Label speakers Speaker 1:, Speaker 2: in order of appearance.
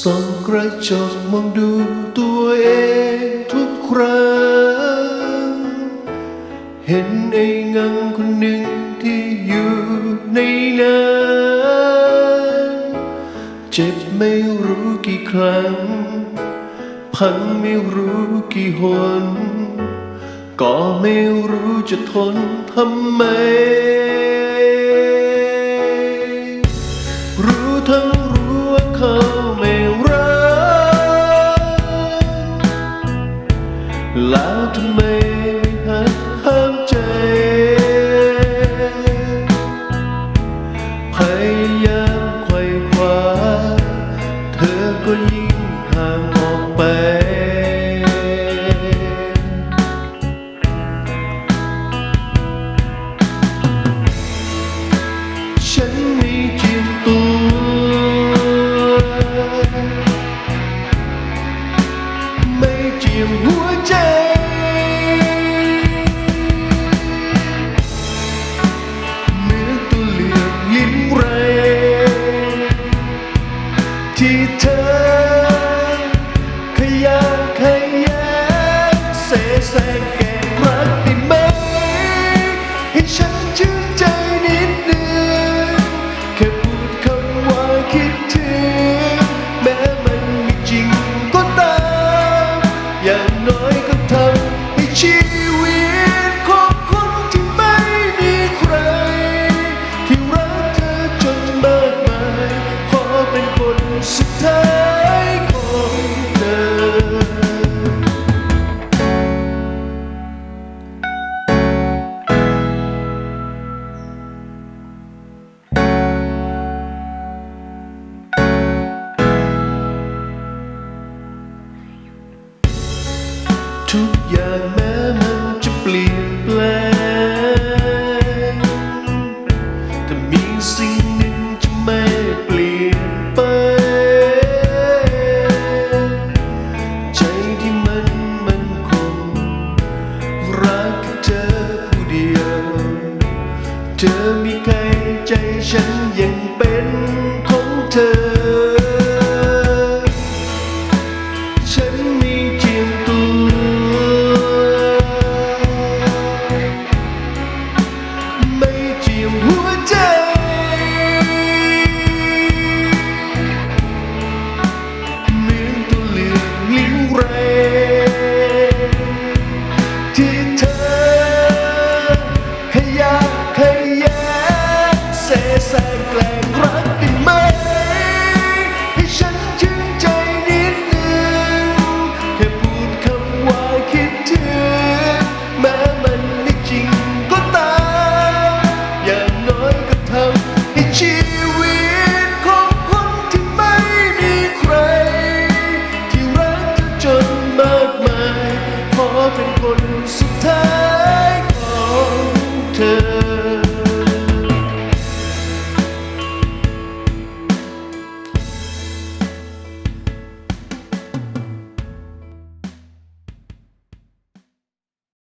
Speaker 1: ส่องกระจกมองดูตัวเองทุกครั้ง เห็นไอ้งังคนหนึ่งที่อยู่ในนั้นเจ็บไม่รู้กี่ครั้ง พังไม่รู้กี่หน ก็ไม่รู้จะทนทำไม เจียมหัวใจเหมือตัวเลือกลิ้นไรที่เธอขยะขยะเสแสร้งแกล้งรักได้ไหมให้ฉัน ทุกอย่างแม้มันจะเปลี่ยนแปลงแต่มีสิ่งหนึ่งจะไม่เปลี่ยนไป ใจที่มันมันคง รักเธอผู้เดียว เธอมีใครใจฉันยังเป็นของเธอ He should